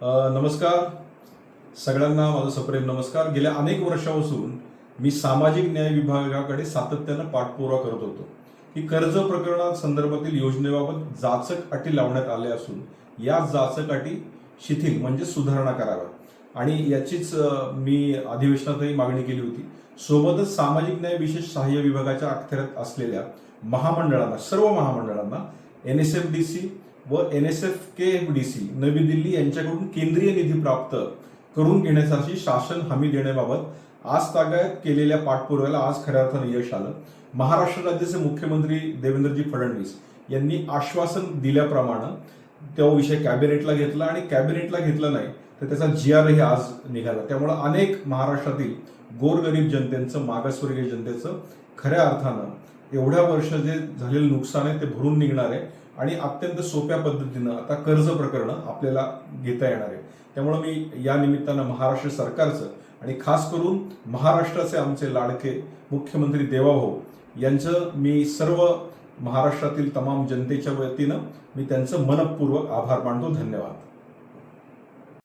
नमस्कार. सगळ्यांना माझा सप्रेम नमस्कार. गेल्या अनेक वर्षापासून मी सामाजिक न्याय विभागाकडे सातत्यानं पाठपुरावा करत होतो की कर्ज प्रकरणा संदर्भातील योजनेबाबत जाचक अटी लावण्यात आल्या असून या जाचक अटी शिथिल म्हणजे सुधारणा कराव्या आणि याचीच मी अधिवेशनातही मागणी केली होती. सोबतच सामाजिक न्याय विशेष सहाय्य विभागाच्या अखत्यारीत असलेल्या महामंडळांना सर्व महामंडळांना N S F D C व N S F K F D C नवी दिल्ली यांच्याकडून केंद्रीय निधी प्राप्त करून घेण्यासाठी शासन हमी देण्याबाबत आज तागायत केलेल्या पाठपुराव्याला आज खऱ्या अर्थानं यश आलं. महाराष्ट्र राज्याचे मुख्यमंत्री देवेंद्रजी फडणवीस यांनी आश्वासन दिल्याप्रमाणे तो विषय कॅबिनेटला घेतला आणि कॅबिनेटला घेतला नाही तर त्याचा जी आरही आज निघाला. त्यामुळं अनेक महाराष्ट्रातील गोरगरीब जनतेचं मागासवर्गीय जनतेचं खऱ्या अर्थानं एवढ्या वर्ष जे झालेलं नुकसान आहे ते भरून निघणार आहे. आणि अत्यंत सोप्या पद्धतीनं आता कर्ज प्रकरणं आपल्याला घेता येणार आहे त्यामुळं मी या निमित्तानं महाराष्ट्र सरकारचं आणि खास करून महाराष्ट्राचे आमचे लाडके मुख्यमंत्री देवाभाऊ यांचं मी सर्व महाराष्ट्रातील तमाम जनतेच्या वतीनं मी त्यांचं मनपूर्वक आभार मानतो. धन्यवाद.